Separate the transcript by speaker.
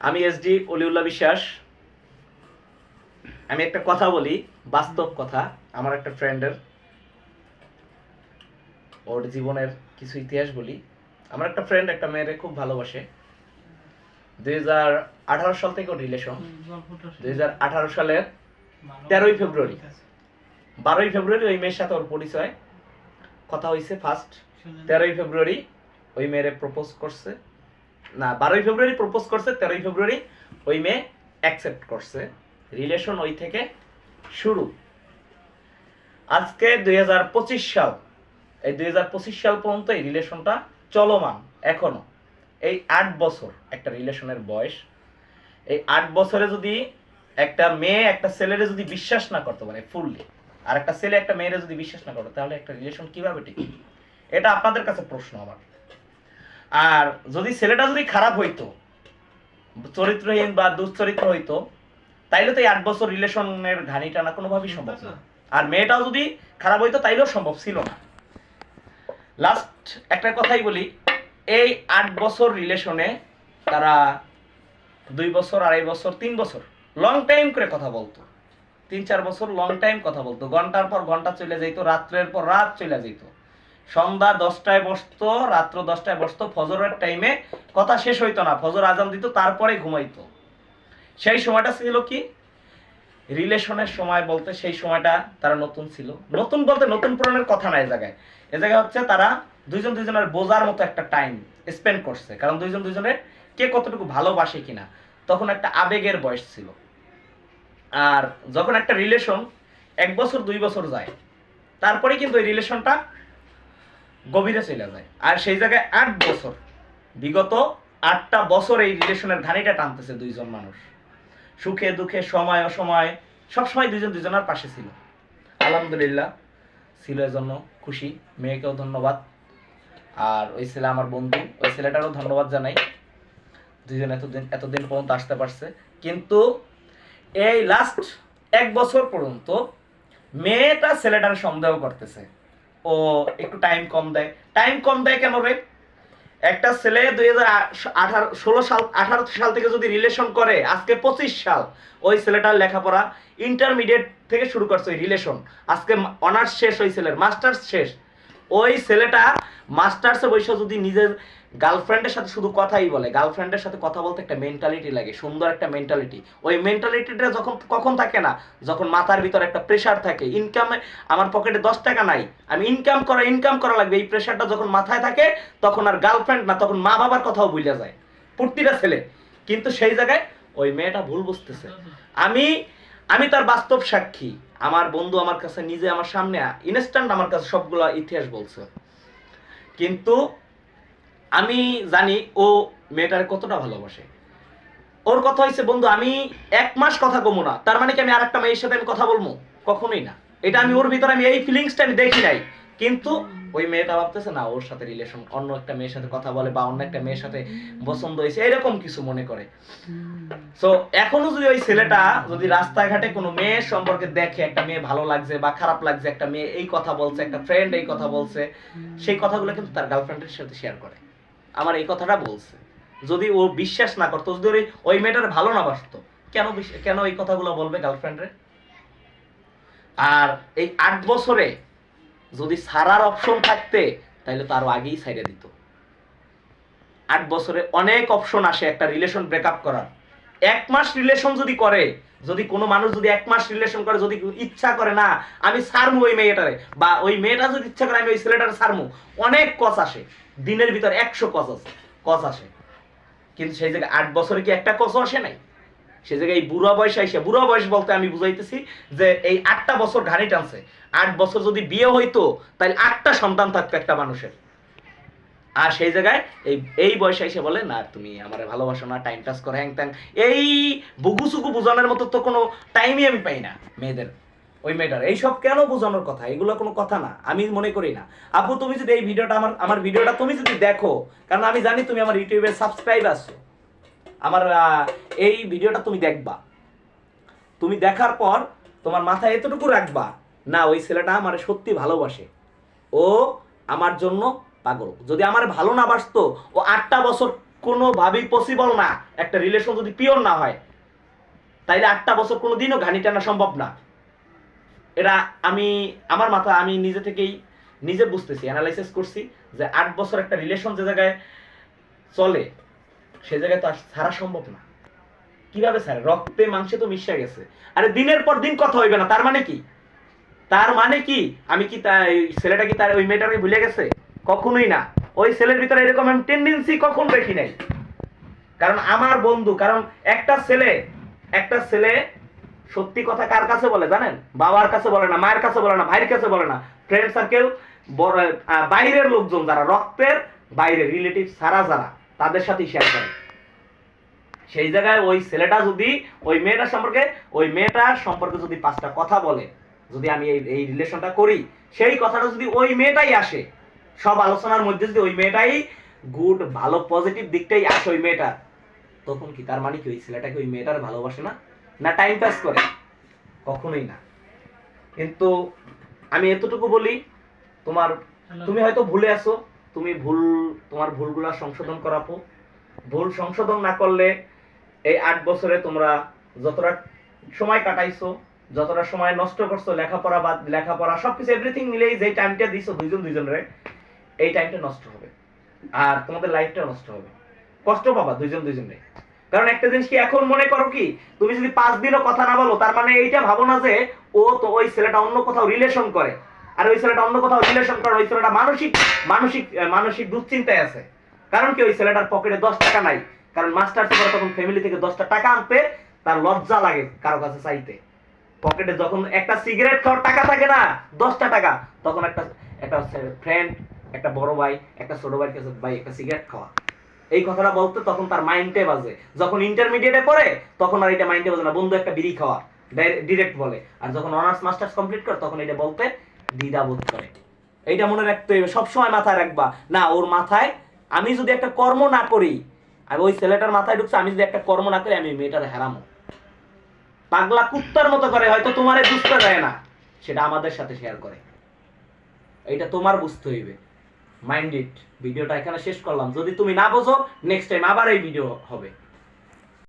Speaker 1: আমি এসডি অলিউল্লাহ বিশ্বাস। আমি একটা কথা বলি বাস্তব কথা আমার একটা ফ্রেন্ডের। ওর জীবনের কিছু ইতিহাস বলি। আমার একটা ফ্রেন্ড একটা মেয়েরে খুব ভালোবাসে। দুই হাজার আঠারো সাল থেকে ওর রিলেশন দুই হাজার আঠারো সালের তেরোই ফেব্রুয়ারি। বারোই ফেব্রুয়ারি ওই মেয়ের সাথে ওর পরিচয়। কথা হয়েছে ফার্স্ট। তেরোই ফেব্রুয়ারি ওই মেয়েরে প্রপোজ করছে। না, বারোই ফেব্রুয়ারি প্রপোজ করছে, তেরোই ফেব্রুয়ারি ওই মেয়ে অ্যাকসেপ্ট করছে। রিলেশন ওই থেকে শুরু। আজকে দুই হাজার পঁচিশ সাল, এই দুই হাজার পঁচিশ সাল পর্যন্ত এই রিলেশনটা চলমান, এখনও। এই আট বছর, একটা রিলেশনের বয়স। এই আট বছরে যদি একটা মেয়ে একটা ছেলেরে যদি বিশ্বাস না করতে পারে ফুললি আর একটা ছেলে একটা মেয়েরে যদি বিশ্বাস না করে, তাহলে একটা রিলেশন কীভাবে টিকে এটা আপনাদের কাছে প্রশ্ন আমার। আর যদি ছেলেটা যদি খারাপ হইতো, চরিত্রহীন বা দুশ্চরিত্র হইতো, তাইলে তো এই আট বছর রিলেশনের ঘানি টানা কোনোভাবেই সম্ভব না। আর মেয়েটাও যদি খারাপ হইতো, তাইলেও সম্ভব ছিল না। লাস্ট একটা কথাই বলি, এই আট বছর রিলেশনে তারা দুই বছর, আড়াই বছর, তিন বছর লং টাইম করে কথা বলতো। তিন চার বছর লং টাইম কথা বলতো। ঘণ্টার পর ঘণ্টা চলে যেত রাত্রের পর রাত চলে যেত সন্ধ্যা দশটায় বসতো, রাত্র দশটায় বসতো, ফজরের টাইমে কথা শেষ হইতো না, ফজর আজান দিত, তারপরে ঘুমাইতো। সেই সময়টা ছিল কি? রিলেশনের সময় বলতে সেই সময়টা তারা নতুন ছিল। নতুন বলতে নতুন পুরাণের কথা না এ জায়গায়। এ জায়গায় হচ্ছে তারা দুইজন দুইজনের বোঝার মতো একটা টাইম স্পেন্ড করছে। কারণ দুইজন দুইজনের কে কতটুকু ভালোবাসে কিনা। তখন একটা আবেগের বয়স ছিল। আর যখন একটা রিলেশন এক বছর, দুই বছর যায় তারপরে কিন্তু এই রিলেশনটা গভীরে চলে যায়। আর সেই জায়গায় আট বছর। বিগত আটটা বছর এই রিলেশনের ঘানিটা টানতেছে দুইজন মানুষ। সুখে দুঃখে, সময়, অসময়, সবসময় দুইজন দুজনের পাশে ছিল। আলহামদুলিল্লাহ, ছিল এজন্য খুশি, মেয়েকেও ধন্যবাদ। আর ওই ছেলে আমার বন্ধু, ওই ছেলেটারও ধন্যবাদ জানাই। দুইজন এতদিন এতদিন পর্যন্ত আসতে পারছে। কিন্তু এই লাস্ট এক বছর পর্যন্ত মেয়েটা ছেলেটার সন্দেহ করতেছে। ও একটু টাইম কম দেয়। টাইম কম দেয় কেন রে? একটা ছেলে দুই হাজার ষোলো সাল, আঠারো সাল থেকে যদি রিলেশন করে, আজকে পঁচিশ সাল, ওই ছেলেটার লেখাপড়া ইন্টারমিডিয়েট থেকে শুরু করছে ওই রিলেশন আজকে অনার্স শেষ ওই ছেলের মাস্টার্স শেষ। ওই ছেলেটা মাস্টার্সে বসে যদি নিজের গার্লফ্রেন্ডের সাথে শুধু কথাই বলে গার্লফ্রেন্ডের সাথে কথা বলতে একটা মেন্টালিটি লাগে, সুন্দর একটা মেন্টালিটি ওই মেন্টালিটিটা যখন, কখন থাকে না, যখন মাথার ভিতর একটা প্রেশার থাকে ইনকামে আমার পকেটে দশ টাকা নাই, আমি ইনকাম করা ইনকাম করা লাগবে, এই প্রেশারটা যখন মাথায় থাকে, তখন আর গার্লফ্রেন্ড না, তখন মা বাবার কথাও ভুলে যায়, প্রতিটা ছেলে। কিন্তু সেই জায়গায় ওই মেয়েটা ভুল বুঝতেছে। আমি আমি তার বাস্তব সাক্ষী। আমার বন্ধু আমার কাছে নিজে আমার সামনে ইনস্ট্যান্ট আমার কাছে সবগুলো ইতিহাস বলছে। কিন্তু আমি জানি ও মেয়েটার কতটা ভালোবাসে। ওর কথা হয়েছে বন্ধু, আমি এক মাস কথা কমু না। তার মানে কি আমি আরেকটা মেয়ের সাথে আমি কথা বলব কখনোই না। এটা আমি ওর ভিতরে, আমি এই ফিলিংসটা আমি দেখি নাই। কিন্তু ওই মেয়েটা ভাবতেছে, না, ওর সাথে রিলেশন অন্য একটা মেয়ের সাথে কথা বলে বা অন্য একটা মেয়ের সাথে পছন্দ হয়েছে, এরকম কিছু মনে করে। সো এখনও যদি ওই ছেলেটা যদি রাস্তাঘাটে কোনো মেয়ের সম্পর্কে দেখে, একটা মেয়ে ভালো লাগছে বা খারাপ লাগছে, একটা মেয়ে এই কথা বলছে, একটা ফ্রেন্ড এই কথা বলছে, সেই কথাগুলো কিন্তু তার গার্লফ্রেন্ডের সাথে শেয়ার করে। আমার এই কথাটা বলছে। যদি ও বিশ্বাস না করতো, যদি ওই- মেয়েটার ভালো না বাসতো, কেন কেন এই কথাগুলো বলবে গার্লফ্রেন্ডে আর এই আট বছরে যদি সারার অপশন থাকতে তাহলে তো আগেই সাইডে দিত। আট বছরে অনেক অপশন আসে একটা রিলেশন ব্রেকআপ করার। এক মাস রিলেশন যদি করে যদি কোনো মানুষ যদি এক মাস রিলেশন করে, যদি ইচ্ছা করে না, আমি সারমু ওই মেয়েটারে। বা ওই মেয়েটা যদি ইচ্ছা করে, আমি ওই ছেলেটারে সারমু। অনেক কস আসে। দিনের ভিতর একশো কস আছে কস আসে। কিন্তু সেই জায়গায় আট বছরে কি একটা কস আসে নাই? সে জায়গায় এই বুড়া বয়স আইসে, বুড়া বয়স বলতে আমি বুঝাইতেছি যে এই আটটা বছর ঘানি টানছে। আট বছর যদি বিয়ে হইতো তাহলে আটটা সন্তান থাকতো একটা মানুষের। আর সেই জায়গায় এই এই বয়সে এসে বলে, না, তুমি আমার ভালোবাসো না টাইম পাস করে হ্যাং ত্যাং এই বুগুসুকু বোঝানোর মতো তো কোনো টাইমই আমি পাই না মেয়েদের, ওই মেয়েটার। এইসব কেন বোঝানোর কথা? এগুলো কোনো কথা না, আমি মনে করি না। আপু, তুমি যদি এই ভিডিওটা আমার আমার ভিডিওটা তুমি যদি দেখো, কারণ আমি জানি তুমি আমার ইউটিউবে সাবস্ক্রাইব আছো। আমার এই ভিডিওটা তুমি দেখবা। তুমি দেখার পর তোমার মাথায় এতটুকু রাখবা, না, ওই ছেলেটা আমার সত্যি ভালোবাসে। ও আমার জন্য পাগল। যদি আমার ভালো না বাসতো, ও আটটা বছর কোনোভাবেই পসিবল না। একটা রিলেশন যদি পিওর না হয়, তাইলে আটটা বছর কোনোদিনও ঘানি টানা সম্ভব না। এটা আমি, আমার মাথা আমি নিজে থেকেই, নিজে বুঝতেছি অ্যানালাইসিস করছি যে আট বছর একটা রিলেশন যে জায়গায় চলে, সে জায়গায় তো আর ছাড়া সম্ভব না। কীভাবে স্যার রক্তে মাংসে তো মিশে গেছে। আরে দিনের পর দিন কথা হইবে না, তার মানে কি? তার মানে কি? আমি কি ছেলেটা কি তার ওই মেয়েটাকে ভুলে গেছে? কখনোই না। ওই ছেলের ভিতরে এরকম আমি টেন্ডেন্সি কখন দেখি নাই। কারণ আমার বন্ধু, কারণ একটা ছেলে একটা ছেলে সত্যি কথা কার কাছে বলে জানেন? বাবার কাছে বলে না, মায়ের কাছে বলে না, ভাইয়ের কাছে বলে না। ফ্রেন্ড সার্কেল বাইরের লোকজন যারা, রক্তের বাইরে রিলেটিভ সারা যারা, তাদের সাথে শেয়ার করে। সেই জায়গায় ওই ছেলেটা যদি, ওই মেয়েটার সম্পর্কে, ওই মেয়েটার সম্পর্কে যদি পাঁচটা কথা বলে, যদি আমি এই রিলেশনটা করি, সেই কথাটা যদি ওই মেয়েটাই আসে সব আলোচনার মধ্যে যদি ওই মেয়েটাই গুড ভালো পজিটিভ দিকটাই আসে ওই মেয়েটার তখন কি তার মানে কি ওই ছেলেটাকে ওই মেয়েটার ভালোবাসে না? না টাইম পাস করে? কখনোই না। কিন্তু আমি এতটুকু বলি তোমার তুমি হয়তো ভুলে আছো তুমি ভুল তোমার ভুলগুলা সংশোধন করাবো। ভুল সংশোধন না করলে এই আট বছরে তোমরা যতটা সময় কাটাইছো যতটা সময় নষ্ট করছ লেখাপড়া বা লেখাপড়া সবকিছু এভরিথিং মিলেই যে টাইমটা দিছো দুইজন দুইজনের এই টাইমটা নষ্ট হবে। আর তোমাদের লাইফটা নষ্ট হবে। কষ্ট পাবা, দুইজন দুইজনে। কারণ একটা জিনিস কি, এখন মনে করো কি, তুমি যদি পাঁচ দিনও কথা না বলো, তার মানে এইটা ভাবো না যে ও তো ওই ছেলেটা অন্য কোথাও রিলেশন করে। আর ওই ছেলেটা অন্য কোথাও রিলেশন করে ওই ছেলেটা মানসিক মানসিক মানসিক দুশ্চিন্তায় আছে। কারণ কি, ওই ছেলেটার পকেটে দশ টাকা নাই। কারণ মাস্টার্স করে তখন ফ্যামিলি থেকে দশটা টাকা আনতে, তার লজ্জা লাগে কারও কাছে চাইতে। পকেটে যখন একটা সিগারেট খাওয়ার টাকা থাকে না, দশটা টাকা, তখন একটা একটা ফ্রেন্ড একটা বড় ভাই, একটা ছোট ভাইয়ের কাছে, ভাই, একটা সিগারেট খাওয়া। এই কথাটা বলতে তখন তার মাইন্ডে বাজে। যখন ইন্টারমিডিয়েটে পড়ে, তখন আর এটা মাইন্ডে বাজে না। বন্ধু, একটা বিড়ি খাওয়া। ডিরেক্ট বলে। আর যখন অনার্স মাস্টার্স কমপ্লিট করে, তখন এটা বলতে দ্বিধা বোধ করে। এইটা মনে রাখতে হবে। সবসময় মাথায় রাখবা, না, ওর মাথায় আমি যদি একটা কর্ম না করি আমি ওই ছেলেটার মাথায় ঢুকছে, আমি যদি একটা কর্ম না করি, আমি মেয়েটার হেরামো। পাগলা কুত্তার মতো করে, হয়তো তোমারে বুঝতে দেয় না। সেটা আমাদের সাথে শেয়ার করে। এটা তোমার বুঝতে হইবে। মাইন্ড ইট ভিডিওটা এখানে শেষ করলাম। যদি তুমি না বোঝো নেক্সট টাইম আবার এই ভিডিও হবে।